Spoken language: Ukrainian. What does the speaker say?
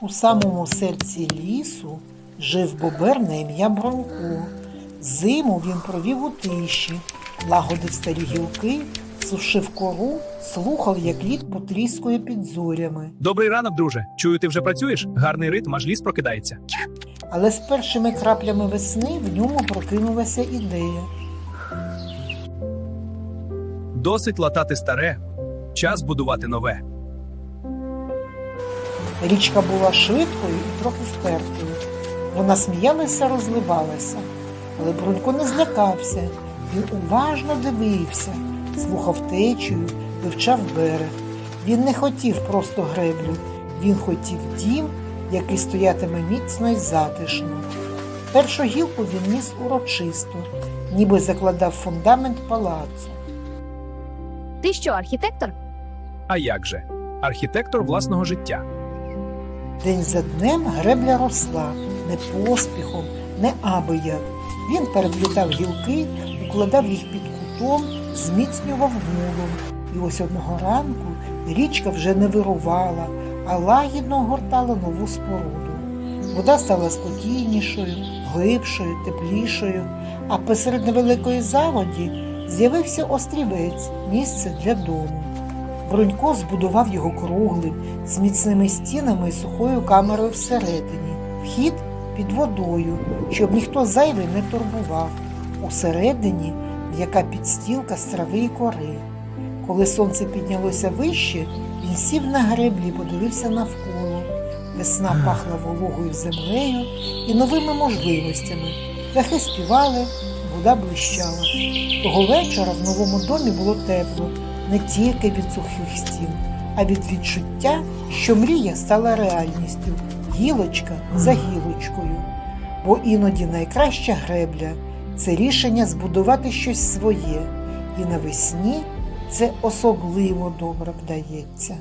У самому серці лісу жив бобер на ім'я Бронко. Зиму він провів у тиші, лагодив старі гілки, сушив кору, слухав, як лід потріскує під зорями. Добрий ранок, друже. Чую, ти вже працюєш? Гарний ритм, аж ліс прокидається. Але з першими краплями весни в ньому прокинулася ідея. Досить латати старе, час будувати нове. Річка була швидкою і трохи впертою. Вона сміялася, розливалася, але Брунько не злякався. Він уважно дивився, слухав течію, вивчав берег. Він не хотів просто греблю, він хотів дім, який стоятиме міцно і затишно. Першу гілку він ніс урочисто, ніби закладав фундамент палацу. Ти що, архітектор? А як же? Архітектор власного життя. День за днем гребля росла, не поспіхом, не абияк. Він переплітав гілки, укладав їх під кутом, зміцнював мулом. І ось одного ранку річка вже не вирувала, а лагідно огортала нову споруду. Вода стала спокійнішою, глибшою, теплішою, а посеред невеликої заводі з'явився острівець, місце для дому. Бронько збудував його круглим, з міцними стінами і сухою камерою всередині, вхід під водою, щоб ніхто зайвий не турбував. Усередині м'яка підстілка з трави і кори. Коли сонце піднялося вище, він сів на греблі і подивився навколо. Весна пахла вологою землею і новими можливостями. Птахи співали, вода блищала. Того вечора в новому домі було тепло, не тільки від сухих стін, а від відчуття, що мрія стала реальністю, гілочка за гілочкою. Бо іноді найкраща гребля це рішення збудувати щось своє, і навесні це особливо добре вдається.